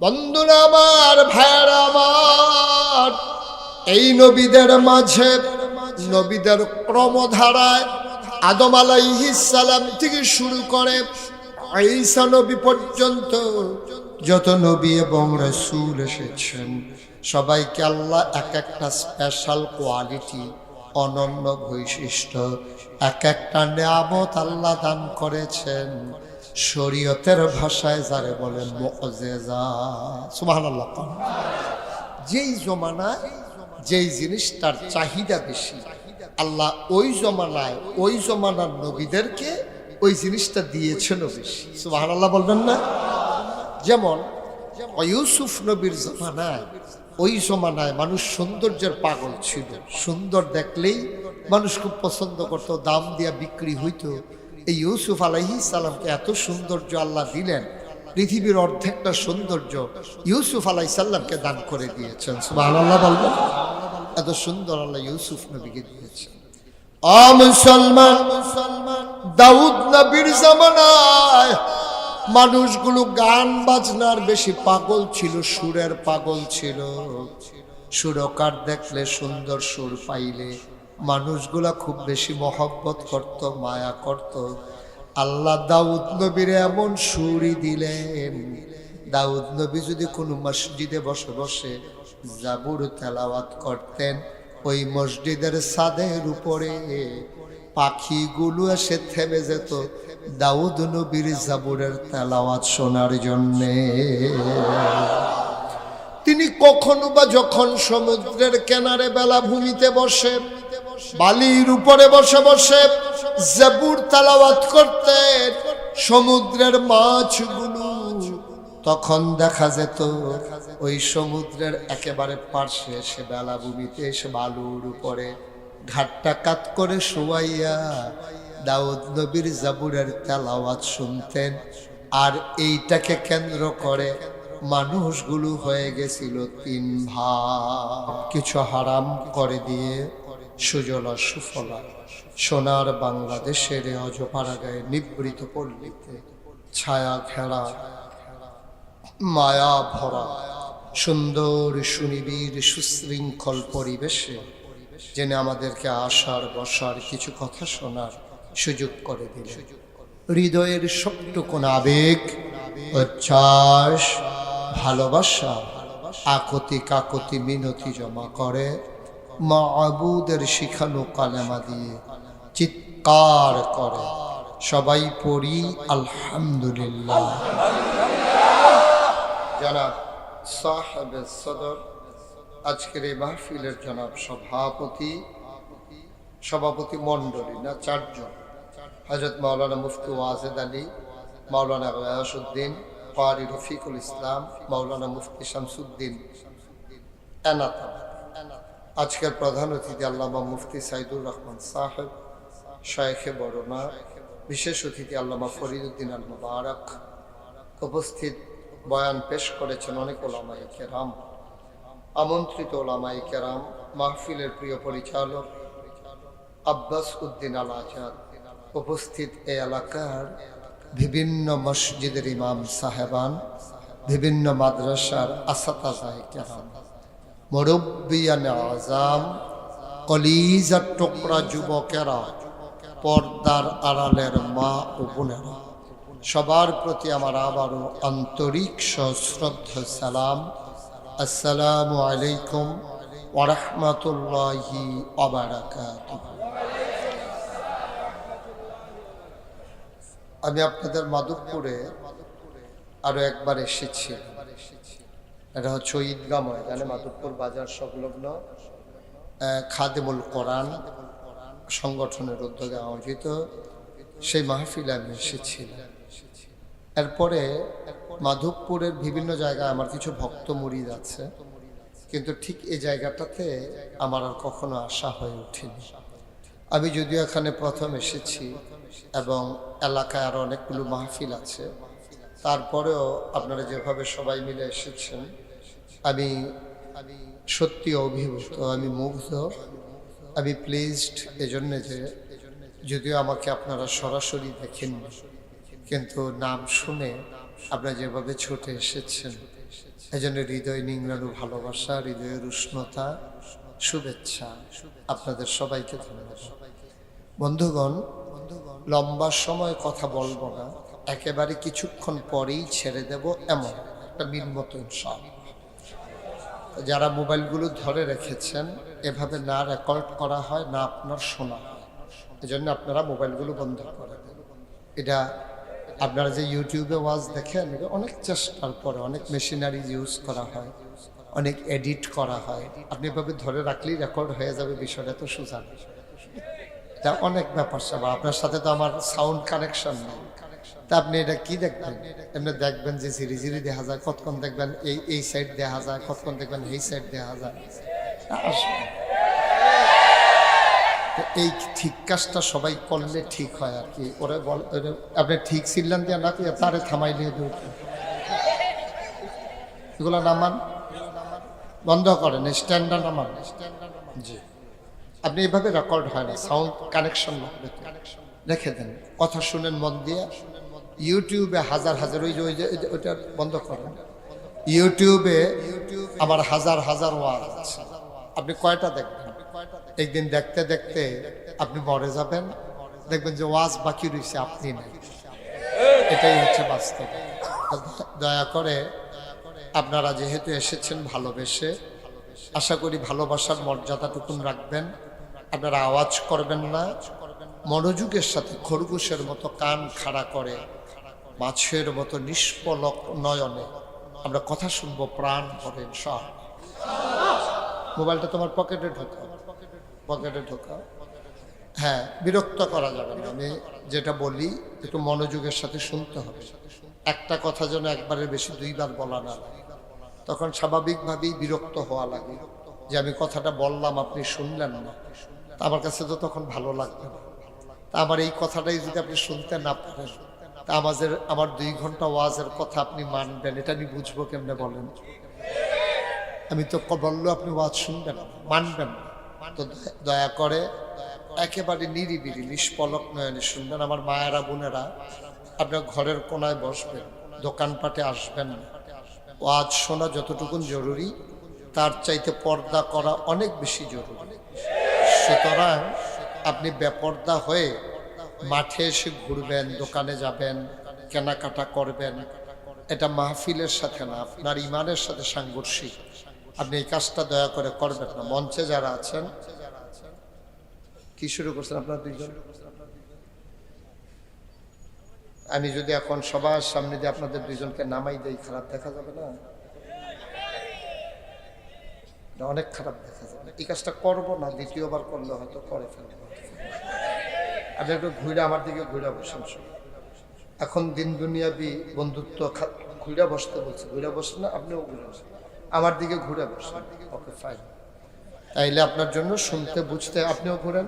বন্ধুরা আমার, ভাইয়ারা আমার, এই নবীদের মাঝে, নবীদের ক্রমধারায় আদম সালাম থেকে শুরু করে ঈসা নবী পর্যন্ত যত নবী এবং রসুল এসেছেন, সবাইকে আল্লাহ এক একটা স্পেশাল কোয়ালিটি অনন্য বৈশিষ্ট্য, এক একটা নিয়ামত আল্লাহ দান করেছেন। শরীয়তের ভাষায় যারে বলে যেই জমানায়, যেই জিনিসটার চাহিদা বেশি, আল্লাহ ওই জমানায়, ওই জমানার নবীদেরকে ওই জিনিসটা দিয়েছেন বেশি। সুবহানাল্লাহ বলবেন না? যেমন, ইউসুফ নবীর জমানায়, ওই জমানায় মানুষ সৌন্দর্যের পাগল ছিল। সুন্দর দেখলেই মানুষ খুব পছন্দ করতো, দাম দিয়া বিক্রি হইতো। এই ইউসুফ সালামকে এত সৌন্দর্য আল্লাহ দিলেন, পৃথিবীর অর্ধেকটা সৌন্দর্য ইউসুফ আলাই সাল্লামকে দান করে দিয়েছেন। সুবাহ আল্লাহ এত সুন্দর আল্লাহ ইউসুফ নবীকে দিয়েছেন। মুসলমান, দাউদ নবীর জামানায় মানুষগুলো গান বাজনার বেশি পাগল ছিল, সুরের পাগল ছিল। সুরকার দেখলে সুন্দর সুর পাইলে মানুষগুলা খুব বেশি মহব্বত করত, মায়া করত। আল্লাহ দাউদ নবীর এমন সুরি দিলেন, দাউদ নবী যদি কোনো মসজিদে বসে বসে জাবুর তেলাওয়াত করতেন, ওই মসজিদের ছাদের উপরে পাখিগুলো এসে থেমে যেত দাউদ নবীর জাবুরের তেলাওয়াত শোনার জন্যে। তিনি কখনো বা যখন সমুদ্রের কেনারে বেলা ভূমিতে বসে বালির উপরে বসে বসে জাবুর তালাওয়াত করতেন সমুদ্রের মাছগুলো তখন দেখা যেত ওই সমুদ্রের একেবারে পার্শ্বে এসে বেলাভূমিতে এসে বালুর উপরে ঘাটটা কাত করে শোয়াইয়া দাউদ নবীর জাবুরের তেলাওয়াত শুনতেন। আর এইটাকে কেন্দ্র করে মানুষগুলো হয়ে গেছিল তিন ভাগ। কিছু হারাম করে দিয়ে সুজলা সুফলা, সোনার বাংলাদেশের অজপাড়াগায় নিবৃত পল্লীতে, ছায়া ঘেরা মায়া ভরা, সুন্দর সুনিবিড় সুশৃঙ্খল পরিবেশে জেনে আমাদেরকে আসার বসার কিছু কথা শোনার সুযোগ করে দিলেন হৃদয়ের সবটুকুন আবেগ, উচ্ছ্বাস, ভালোবাসা আকতি কাকতি মিনতি জমা করে মা আবুদের শিখানো কালেমা দিয়ে চিৎকার করে। সবাই পড়ি, আলহামদুলিল্লাহ। জনাব সাহেব সদর, আজকের এই মাহফিলের জনাব সভাপতি সভাপতি মণ্ডলী না, চারজন। হজরত মাওলানা মুফতি ওয়াজেদ আলী, মাওলানা গয়াসুদ্দিন কারি রফিকুল ইসলাম, মাওলানা মুফতি শামসুদ্দিন এনাতাম আজকের প্রধান অতিথি আল্লামা মুফতি সাইদুর রহমান সাহেব, শায়েখে বরনা বিশেষ অতিথি আল্লামা ফরিদুদ্দিন আল মুবারক উপস্থিত বয়ান পেশ করেছেন অনেক ওলামাই কেরাম, আমন্ত্রিত ওলামাই কেরাম, মাহফিলের প্রিয় পরিচালক আব্বাস উদ্দিন আল আজাদ উপস্থিত এই এলাকার বিভিন্ন মসজিদের ইমাম সাহেবান, বিভিন্ন মাদ্রাসার আসাতাজাই কেরাম। মুরব্বিয়ান আজাম কলিজার টুকরা যুবকেরা, পর্দার আড়ালের মা ও সবার প্রতি আমার আবারও আন্তরিক সশ্রদ্ধ সালাম। আসসালামু আলাইকুম ওরহমতুল্লাহি অবরাকাত আমি আপনাদের মাধবপুরে আরও একবার এসেছি। এটা হচ্ছে ঈদগাহ ময়দানে মাধবপুর বাজার সংলগ্ন খাদেমুল কোরআন সংগঠনের উদ্যোগে আয়োজিত সেই মাহফিলে আমি এসেছিলাম। এরপরে মাধবপুরের বিভিন্ন জায়গায় আমার কিছু ভক্ত মুরিদ আছে, কিন্তু ঠিক এই জায়গাটাতে আমার আর কখনো আশা হয়ে ওঠেনি। আমি যদিও এখানে প্রথম এসেছি এবং এলাকায় আরও অনেকগুলো মাহফিল আছে, তারপরেও আপনারা যেভাবে সবাই মিলে এসেছেন আমি সত্যি অভিভূত, আমি মুগ্ধ, আমি প্লিজড এজন্য যে যদিও আমাকে আপনারা সরাসরি দেখেন কিন্তু নাম শুনে আপনারা যেভাবে ছুটে এসেছেন এই জন্য হৃদয় নিংড়ানো ভালোবাসা, হৃদয়ের উষ্ণতা, শুভেচ্ছা আপনাদের সবাইকে ধন্যবাদ। বন্ধুগণ, লম্বা সময় কথা বলব না, একেবারে কিছুক্ষণ পরেই ছেড়ে দেব এমন একটা মিল মতো সব যারা মোবাইলগুলো ধরে রেখেছেন, এভাবে না রেকর্ড করা হয়, না আপনার শোনা হয়। এজন্য আপনারা মোবাইলগুলো বন্ধ করে দেন। এটা আপনারা যে ইউটিউবে ওয়াজ দেখেন, এটা অনেক চেষ্টার পরে, অনেক মেশিনারি ইউজ করা হয়, অনেক এডিট করা হয়। আপনি এভাবে ধরে রাখলেই রেকর্ড হয়ে যাবে, বিষয়টা তো সোজা। এটা অনেক ব্যাপার স্যাপার আপনার সাথে তো আমার সাউন্ড কানেকশন নেই। তা আপনি এটা কি দেখবেন? এমনি দেখবেন যে ঝিরি ঝিরি দেখা যায় কতক্ষণ দেখবেন এই এই সাইড দেখা যায় কতক্ষণ দেখবেন এই সাইড দেখা যায়। এই ঠিক কাজটা সবাই করলে ঠিক হয় আর কি। ওরা বল আপনি ঠিক ছিলেন দিয়ে না তারে থামাই দিয়ে এগুলো নামান? বন্ধ করেন স্ট্যান্ডার্ড নামান। জি। আপনি এইভাবে রেকর্ড হয় না সাউন্ড কানেকশন রেখে দেন, কথা শুনেন, মন দিয়ে। ইউটিউবে হাজার হাজার, ওই যে ওই যে ওইটা বন্ধ করেন। ইউটিউবে আমার হাজার হাজার ওয়াজ আছে। আপনি কয়টা দেখবেন? একদিন দেখতে দেখতে আপনি মরে যাবেন। দেখবেন যে ওয়াজ বাকি রয়েছে, আপনি এটাই হচ্ছে বাস্তব। দয়া করে আপনারা যেহেতু এসেছেন ভালোবেসে, আশা করি ভালোবাসার মর্যাদাটুকুন রাখবেন। আপনারা আওয়াজ করবেন না। মনোযোগের সাথে খরগোশের মতো কান খাড়া করে মাছের মতো নিষ্পলক নয়নে। আমরা কথা শুনব, প্রাণ ভরেন সব মোবাইলটা তোমার পকেটে ঢোকা পকেটে ঢোকা হ্যাঁ বিরক্ত করা যাবে না। আমি যেটা বলি, একটু মনোযোগের সাথে শুনতে হবে। একটা কথা যেন একবারের বেশি দুইবার বলা না। তখন স্বাভাবিকভাবেই বিরক্ত হওয়া লাগে। যে আমি কথাটা বললাম, আপনি শুনলেন না। আমার কাছে তো তখন ভালো লাগবে না। তা আমার এই কথাটাই যদি আপনি শুনতে না পারেন তা আমাদের আমার দুই ঘণ্টা ওয়াজের কথা আপনি মানবেন, এটা আমি বুঝব কেমনে বলেন? আমি তো বলল আপনি ওয়াজ শুনবেন, মানবেন। তো দয়া- করে একেবারে নিরিবিলি, নিষ্পলক নয়নে শুনবেন। আমার মায়েরা, বোনেরা, আপনার ঘরের কোনায় বসবেন, দোকানপাটে আসবেন ওয়াজ শোনা যতটুকুন জরুরি, তার চাইতে পর্দা করা অনেক বেশি জরুরি। সুতরাং আপনি বেপর্দা হয়ে মাঠে এসে ঘুরবেন, দোকানে যাবেন, কেনাকাটা করবেন। এটা মাহফিলের সাথে না, আপনার ইমানের সাথে সাংঘর্ষিক। আপনি এই কাজটা দয়া করে করবেন না। মঞ্চে যারা আছেন, কি শুরু করছেন আপনার দুইজন? আমি যদি এখন সবার সামনে দিয়ে আপনাদের দুইজনকে নামাই দেই, খারাপ দেখা যাবে না? অনেক খারাপ দেখা যাবে। এই কাজটা করব না, দ্বিতীয়বার করলে হয়তো করে ফেলব। আপনি একটু ঘুরে আমার দিকে ঘুরে বসেন এখন দিন দুনিয়াবি বন্ধুত্ব ঘুরে বসতে বলছে ঘুরে বসেন না, আপনিও ঘুরে বসেন। আমার দিকে ঘুরে বসেন। ওকে ফাইন তাইলে আপনার জন্য শুনতে, বুঝতে আপনিও ঘুরেন।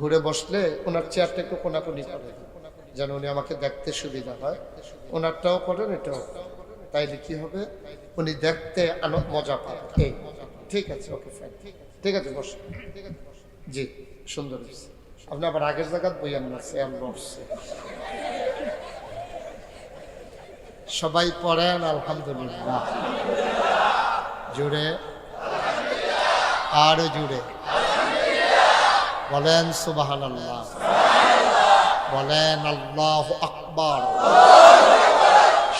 ঘুরে বসলে ওনার চেয়ারটা একটু কোনাকুনি করে, যেন উনি আমাকে দেখতে সুবিধা হয়। ওনারটাও করেন, এটাও। তাইলে কি হবে? উনি দেখতে আনো মজা পাবে। ঠিক আছে ওকে ফাইন ঠিক আছে, বসুন। জি, সুন্দর হয়েছে। আপনি আবার আগের জায়গায় বইয়েন না চেয়ার বসছে সবাই পড়েন আলহামদুলিল্লাহ জুড়ে আরও জুড়ে বলেন সুবাহান আল্লাহ বলেন আল্লাহ আকবর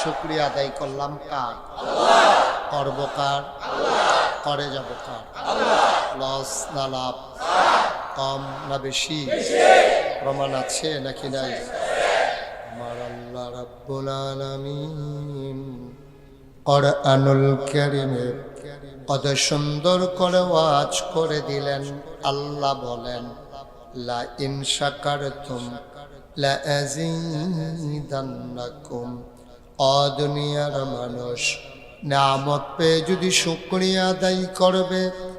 শুক্রিয়া আদায় করলাম কার করব কার করে যাব কার লস না লাভ কম না বেশি? প্রমাণ আছে নাকি নাই? কত সুন্দর করে ওয়াজ করে দিলেন। আল্লাহ বলেন, লা মানুষ নামত পেয়ে যদি শুক্রিয়া আদায় করবে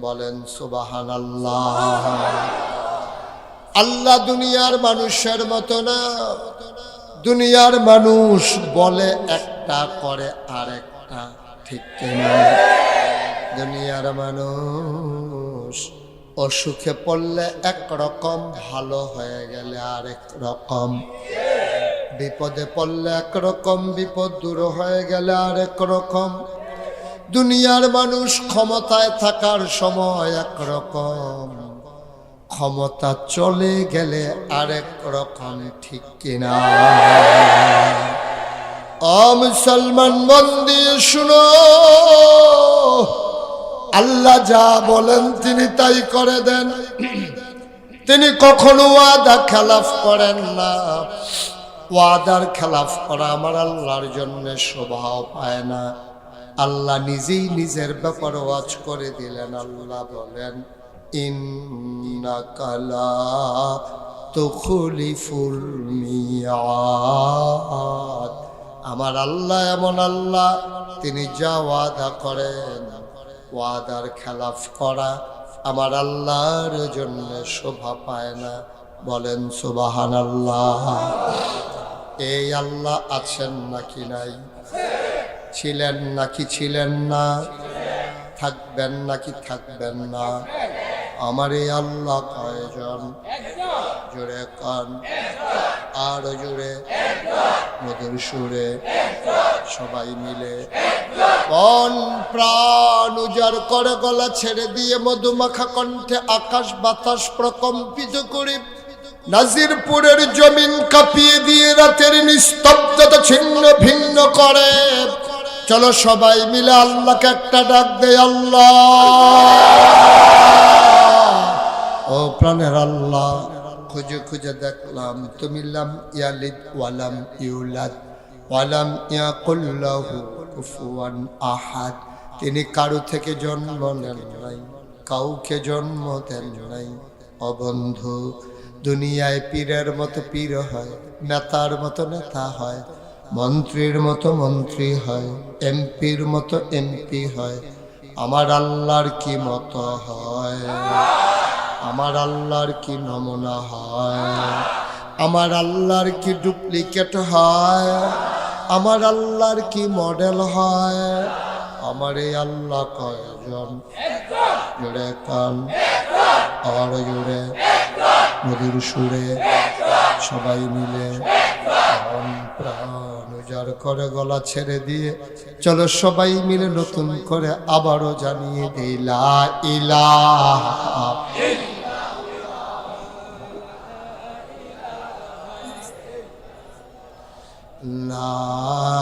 বলেন সুবাহান আল্লাহ আল্লাহ দুনিয়ার মানুষের মতো না। দুনিয়ার মানুষ বলে একটা, করে আরেকটা, ঠিক কিনা? দুনিয়ার মানুষ অসুখে পড়লে একরকম, ভালো হয়ে গেলে আরেক রকম বিপদে পড়লে একরকম, বিপদ দূর হয়ে গেলে আরেক রকম দুনিয়ার মানুষ ক্ষমতায় থাকার সময় একরকম। ক্ষমতা চলে গেলে আরেক রকম, ঠিক কিনা? মুসলমান মন দিয়ে শুনো। আল্লাহ যা বলেন তিনি তাই করে দেন। তিনি কখনো ওয়াদা খেলাফ করেন না। ওয়াদার খেলাফ করা আমার আল্লাহর জন্য স্বভাব পায় না। আল্লাহ নিজেই নিজের ব্যাপার ওয়াজ করে দিলেন। আল্লাহ বলেন আমার আল্লাহ এমন আল্লাহ, তিনি যা ওয়াদা করেন, ওয়াদার খেলাফ করা আমার আল্লাহর জন্য শোভা পায় না। বলেন সুবাহান আল্লাহ এই আল্লাহ আছেন নাকি নাই? ছিলেন নাকি ছিলেন না? থাকবেন নাকি থাকবেন না? আমার এই আল্লাহ কয়জন? জোরে কান। আর জোরে। মধুর সুরে। সবাই মিলে। মন প্রাণ উজাড় করে গলা ছেড়ে দিয়ে মধুমাখা কণ্ঠে আকাশ বাতাস প্রকম্পিত করে। নাজিরপুরের জমিন কাঁপিয়ে দিয়ে রাতের নিস্তব্ধতা ছিন্ন ভিন্ন করে। চলো সবাই মিলে আল্লাহকে একটা ডাক দেয় আল্লাহ। ও প্রাণের আল্লাহ, খুঁজে খুঁজে দেখলাম, তুমি ওয়ালাম ইউলাদ ওয়ালাম ইয়াকুল্লাহু কুফুয়ান আহাদ। তিনি কারও থেকে জন্ম নেন নাই, কাউকে জন্ম দেন নাই। অবন্ধু দুনিয়ায় পীরের মতো পীর হয়, নেতার মতো নেতা হয় মন্ত্রীর মতো মন্ত্রী হয় এমপির মতো এমপি হয়। আমার আল্লাহর কি মতো হয়? আমার আল্লাহর কি নমুনা হয়? আমার আল্লাহর কি ডুপ্লিকেট হয়? আমার আল্লাহর কি মডেল হয়? আমার এই আল্লাহ কয়জন? জুড়ে কান। আর জুড়ে মধুর সুরে। সবাই মিলে করে গলা ছেড়ে দিয়ে চলো সবাই মিলে নতুন করে আবারও জানিয়ে দিলা ইলা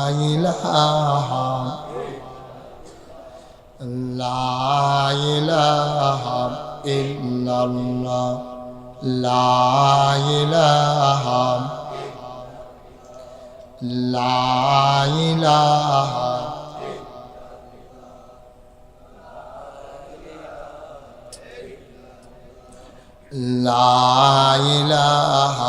লাইলাহা লাইলাহা ইল্লাল্লাহ। لا إله إلا الله لا إله لا إله لا إله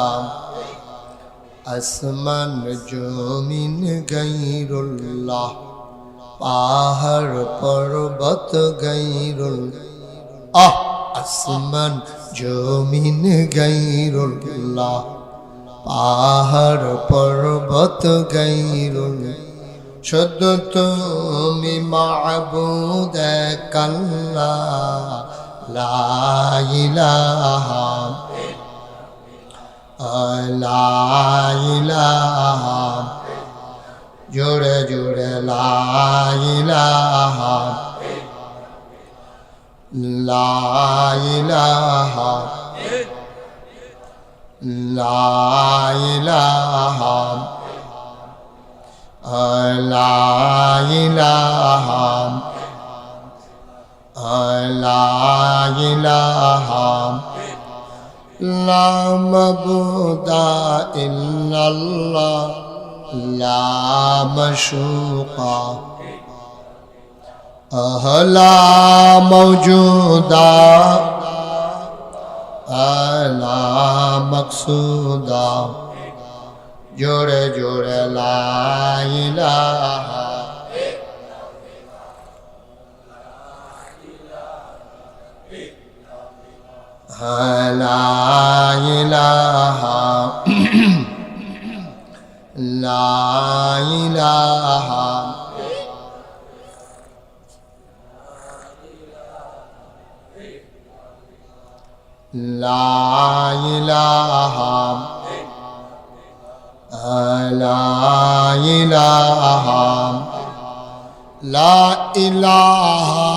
আসমান জমিন গাইরুল্লাহ পাহাড় পর্বত গাইরুল আহ আসমান জমিন গাইরুল্লাহ, পাহাড় পর্বত গাইরুল শুধু তুমি মাবুদ কাল্লা লা ইলাহা লাইলাহা জোরে জোরে লাইলাহা লাইলাহা লাইলাহা لا إله لا إله لا إله لا إله لا مبود إلا الله لا مشوقا अहला मौजूदा अला मकसूदा जुड़ जुड़ लाइला ला इलाहा ला इलाहा লাইলাহাম লাইলাহাম লা ইলাহা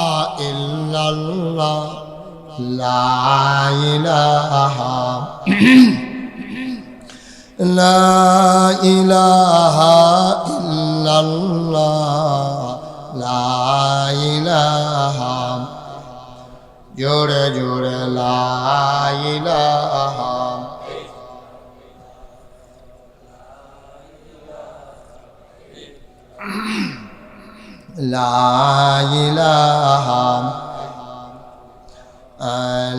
ইল্লাল্লাহ লাইলাহাম লা ইলাহা ইল্লাল্লাহ লাইলাহাম জোরে জোরে লাইলাহা লাইলাহা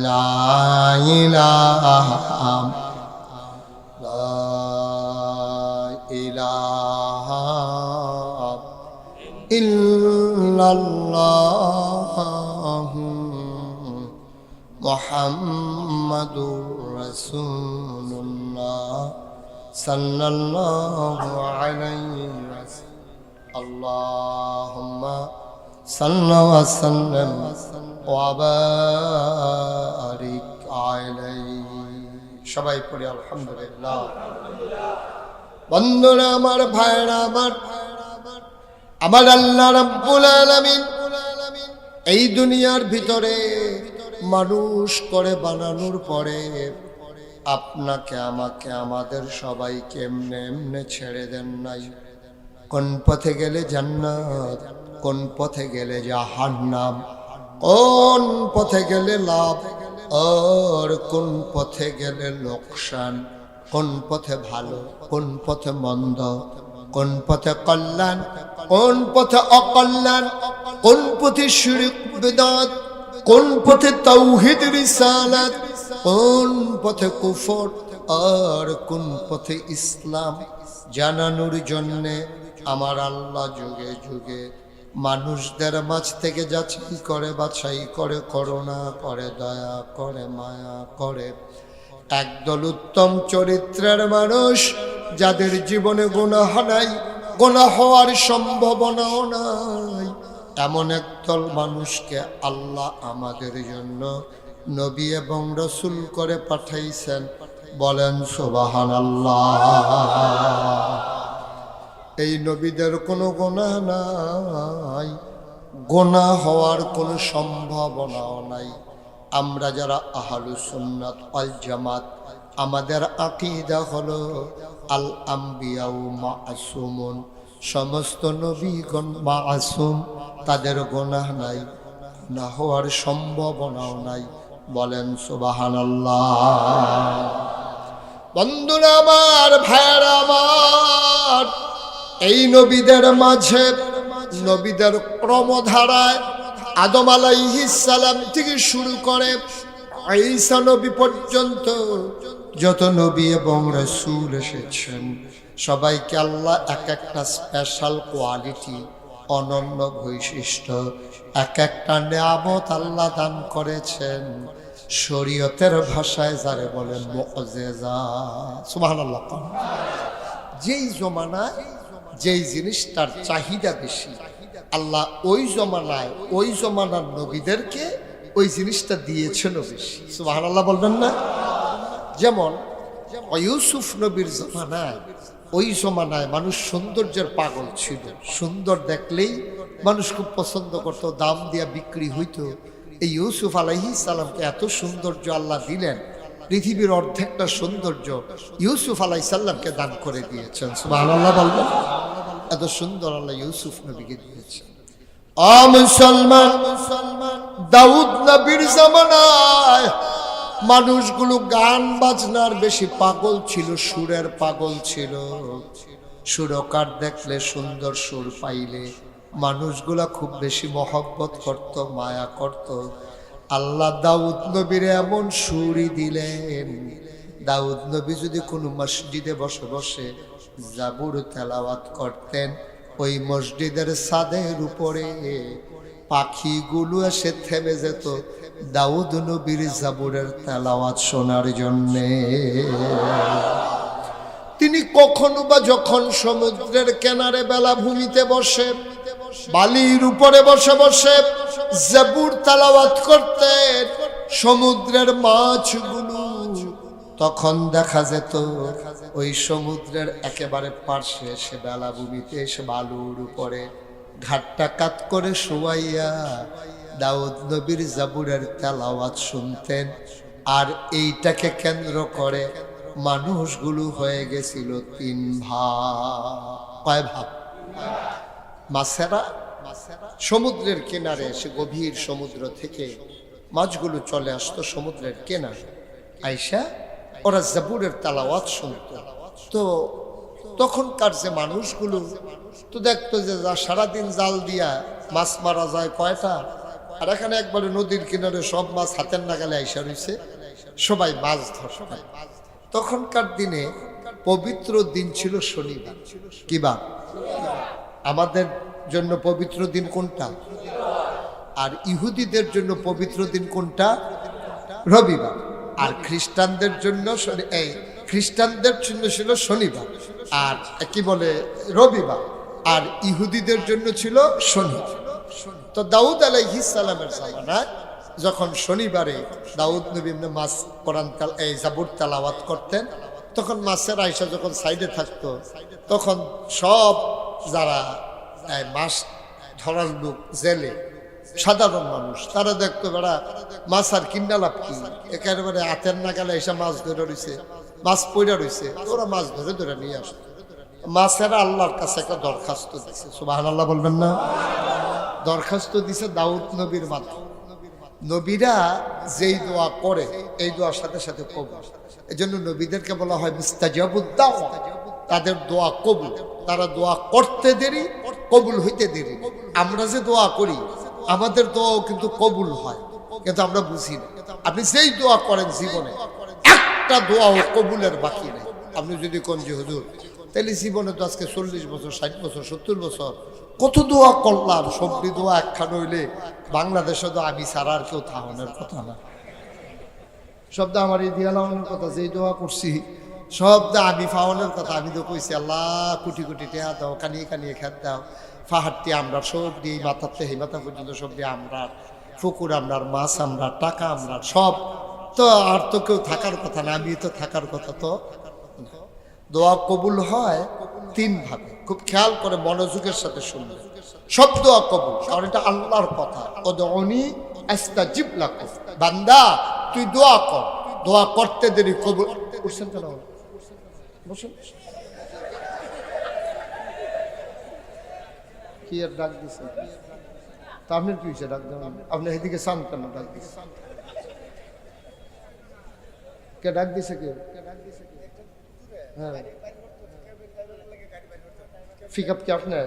লাইলাহা লাইলাহা ইল্লাল্লাহ। محمد رسول الله صلى الله عليه وسلم اللهم صل وسلم وبارك عليه সবাই পড়ি আলহামদুলিল্লাহ বন্ধুরা আমার ভাইরা আমার আমার আল্লাহ রাব্বুল আলামিন এই দুনিয়ার ভিতরে মানুষ করে বানানোর পরে আপনাকে, আমাকে, আমাদের সবাইকে এমনে এমনে ছেড়ে দেন নাই। কোন পথে গেলে জান্নাত, কোন পথে গেলে জাহান্নাম, কোন পথে গেলে লাভ, আর কোন পথে গেলে লোকসান, কোন পথে ভালো, কোন পথে মন্দ, কোন পথে কল্যাণ, কোন পথে অকল্যাণ, কোন পথে বিদাত কোন পথে তৌহিদ রিসালাত, কোন পথে কুফর, আর কোন পথে ইসলাম জানানোর জন্যে আমার আল্লাহ যুগে যুগে মানুষদের মাঝ থেকে যাচাই করে বাছাই করে, করুণা করে, দয়া করে, মায়া করে। একদল উত্তম চরিত্রের মানুষ যাদের জীবনে গুনাহ নাই, গুনাহ হওয়ার সম্ভাবনাও নাই। এমন একদল মানুষকে আল্লাহ আমাদের জন্য নবী এবং রসুল করে পাঠাইছেন। বলেন সোবাহান আল্লাহ এই নবীদের কোনো গোনা নাই। গোনা হওয়ার কোনো সম্ভাবনাও নাই। আমরা যারা আহালু সুন্নাত আল জামাত, আমাদের আকিদা হলো আল আম্বিয়াউ মাসুমুন। সমস্ত নবীগণ মাসুম তাদের গোনাহ নাই না হওয়ার সম্ভাবনাও নাই। বলেন সুবাহান বন্ধুরা আমার, ভাইয়েরা আমার, এই নবীদের মাঝে, নবীদের ক্রমধারায় আদম সালাম থেকে শুরু করে ঈসা নবী পর্যন্ত যত নবী এবং রসুল এসেছেন সবাইকে আল্লাহ এক একটা স্পেশাল কোয়ালিটি অনন্য বৈশিষ্ট্য, এক একটা নিয়ামত আল্লাহ দান করেছেন। শরীয়তের ভাষায় যারে বলেন সুবহানাল্লাহ। যেই জমানায়, যেই জিনিসটার চাহিদা বেশি, আল্লাহ ওই জমানায়, ওই জমানার নবীদেরকে ওই জিনিসটা দিয়েছেন বেশি। সুবাহ আল্লাহ বলবেন না? যেমন, ইউসুফ নবীর জমানায় ওই জমানায় মানুষ সৌন্দর্যের পাগল ছিল। সুন্দর দেখলেই মানুষ খুব পছন্দ করত, দাম দিয়া বিক্রি হইতো। এই ইউসুফ আলাইহি সালামকে এত সৌন্দর্য আল্লাহ দিলেন, পৃথিবীর অর্ধেকটা সৌন্দর্য ইউসুফ আলাই সাল্লামকে দান করে দিয়েছেন। আল্লাহ বলবেন? এত সুন্দর আল্লাহ ইউসুফ নবীকে দিয়েছেন। মুসলমান, দাউদ নবীর জামানায় মানুষগুলো গান বাজনার বেশি পাগল ছিল, সুরের পাগল ছিল। সুরকার দেখলে সুন্দর সুর পাইলে মানুষগুলা খুব বেশি মহব্বত করত, মায়া করত। আল্লাহ দাউদ নবীর এমন সুরই দিলেন। দাউদ নবী যদি কোনো মসজিদে বসে বসে জাবুর তেলাওয়াত করতেন, ওই মসজিদের ছাদের উপরে পাখিগুলো এসে থেমে যেত। দাউদ নবীর জাবুরের তেলাওয়াত শোনার জন্যে। তিনি কখনো বা যখন সমুদ্রের কেনারে বেলা ভূমিতে বসে, বালির উপরে বসে বসে জাবুর তালাওয়াত করতেন, সমুদ্রের মাছগুলো, তখন দেখা যেত ওই সমুদ্রের একেবারে পার্শ্বে এসে বেলাভূমিতে এসে বালুর উপরে ঘাটটা কাত করে শোয়াইয়া দাউদ নবীর জাবুরের তেলাওয়াত শুনতেন, আর এইটাকে কেন্দ্র করে মানুষগুলো হয়ে গেছিল তিন ভাগ। কয় ভাগ? মাছেরা? সমুদ্রের কিনারে এসে গভীর সমুদ্র থেকে মাছগুলো চলে আসতো সমুদ্রের কিনারে। আইসা ওরা জাবুরের তালাওয়াত শুনত। তো তখনকার যে মানুষগুলো, তো দেখতো যে যা সারাদিন জাল দিয়া মাছ মারা যায় কয়টা? আর এখানে একবারে নদীর কিনারে সব মাছ হাতের নাগালে আইসা রয়েছে সবাই মাছ ধরত তখনকার দিনে পবিত্র দিন ছিল শনিবার। কিবা আমাদের জন্য পবিত্র দিন কোনটা? আর ইহুদিদের জন্য পবিত্র দিন কোনটা? রবিবার। আর খ্রিস্টানদের জন্য এই খ্রিস্টানদের জন্য ছিল শনিবার। আর কি বলে? রবিবার। আর ইহুদিদের জন্য ছিল শনি। তো দাউদ আলাইহিস সালামের জামানায় যখন শনিবারে দাউদ নবী মাছ কোরআন এই জাবুর তালাওয়াত করতেন, তখন মাছের আয়সা যখন সাইডে থাকতো, তখন সব যারা মাছ ধরার লোক, জেলে, সাধারণ মানুষ, তারা দেখতো বেড়া মাছ আর কিনা লাভ কি? একেবারে হাতের নাগালে এসে মাছ ধরে রয়েছে মাছ পইরা রয়েছে ওরা মাছ ধরে ধরে নিয়ে আসতো। মাছেরা আল্লাহর কাছে একটা দরখাস্ত দিছে সুবাহ আল্লাহ বলবেন না? দরখাস্ত দিছে দাউদ নবীর মাধ্যমে। নবীরা যেই দোয়া করে, এই দোয়ার সাথে সাথে কবুল। এই জন্য নবীদেরকে বলা হয় মিস্তাজাবুদ্দাও তাদের দোয়া কবুল। তারা দোয়া করতে দেরি, কবুল হইতে দেরি। আমরা যে দোয়া করি, আমাদের দোয়াও কিন্তু কবুল হয়। কিন্তু আমরা বুঝি না। আপনি যেই দোয়া করেন জীবনে, একটা দোয়াও কবুলের বাকি নেই। আপনি যদি কোন যে, হুজুর তাহলে জীবনে তো আজকে চল্লিশ বছর, ষাট বছর, সত্তর বছর কত দোয়া করলাম সবজি দোয়া একখান হইলে বাংলাদেশে তো আমি ছাড়া আর কেউ থাহনের কথা না। শব্দ আমার এই দিয়া লাগানোর কথা, যেই দোয়া করছি শব্দ আমি ফাওয়ানোর কথা, আমি তো কইছি, আল্লাহ, কোটি কোটি টেহা দাও, কানিয়ে কানিয়ে খেত দাও। ফাহারটি আমরা সব দিই, মাথার থেকে মাথা পর্যন্ত সব দিয়ে আমরা পুকুর আমরার মাছ আমরা টাকা আমরা সব। তো আর তো কেউ থাকার কথা না আমি তো থাকার কথা তো। দোয়া কবুল হয় তিন ভাবে খুব খেয়াল করে মনোযোগের সাথে শুনবে। সব দোয়া কবুল, কারণ এটা আল্লাহর কথা। ও দনি আস্তাজিব বান্দা, তুই দোয়া কর। দোয়া করতে দেরি, কবুল। উঠছেন কি আর ডাক দিছে? তা কি হয়েছে ডাক দেওয়া আপনি এদিকে চান কেন ডাক দিছে? কে ডাক দিছে কে? হ্যাঁ। পিকআপ কি আপনার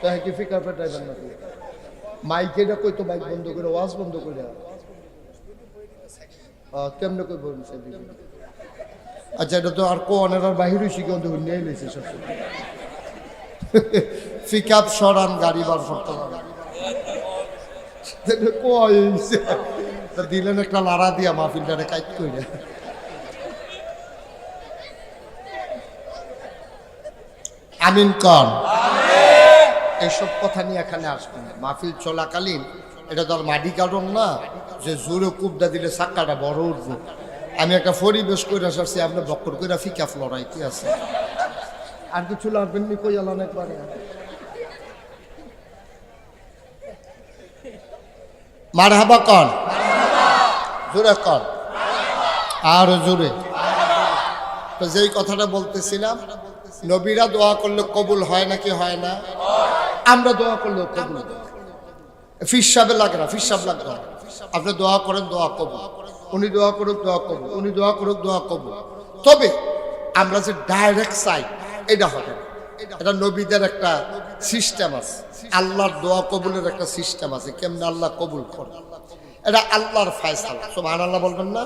তাই কি পিকআপ ড্রাইভার নাকি মাইকে এটা কই তো বাইক বন্ধ করে ওয়াজ বন্ধ করে কেমনে কই বলুন সেদিকে আচ্ছা এটা তো আর কোয়ানের আর বাহির হয়েছে কেউ তো নিয়ে লইছে সব পিকআপ সরান গাড়ি বার করতে? তা দিলেন একটা লাড়া দিয়া মাহফিলটারে কাইট কইরা আমিন কন। এইসব কথা নিয়ে এখানে আসবেন। মাহফিল চলাকালীন এটা তো আর মাটি কারণ না যে জোরে কুবদা দিলে চাক্কাটা বড় উঠবো। আমি একটা পরিবেশ করে আসছি আপনি বক্কর করে ফিকা ফ্লোরাই কি আছে? আর কিছু লাগবেন নি কই আলান একবারে? মার হাবা কন। জোরে কন। আর জোরে। তো যেই কথাটা বলতেছিলাম নবীরা দোয়া করলে কবুল হয় নাকি হয় না? আমরা দোয়া করলে কবুল। হয়। ফিস সাহেবের লাগে না ফিস সাহেব লাগবে না আপনি দোয়া করেন দোয়া কবুল। উনি দোয়া করুক দোয়া কবুল। উনি দোয়া করুক দোয়া কবুল। তবে আমরা যে ডাইরেক্ট চাই এটা হবে এটা নবীদের একটা সিস্টেম আছে। আল্লাহর দোয়া কবুলের একটা সিস্টেম আছে। কেমন আল্লাহ কবুল করে? এটা আল্লাহর ফায়সালা। সব আল্লাহ বলবেন না?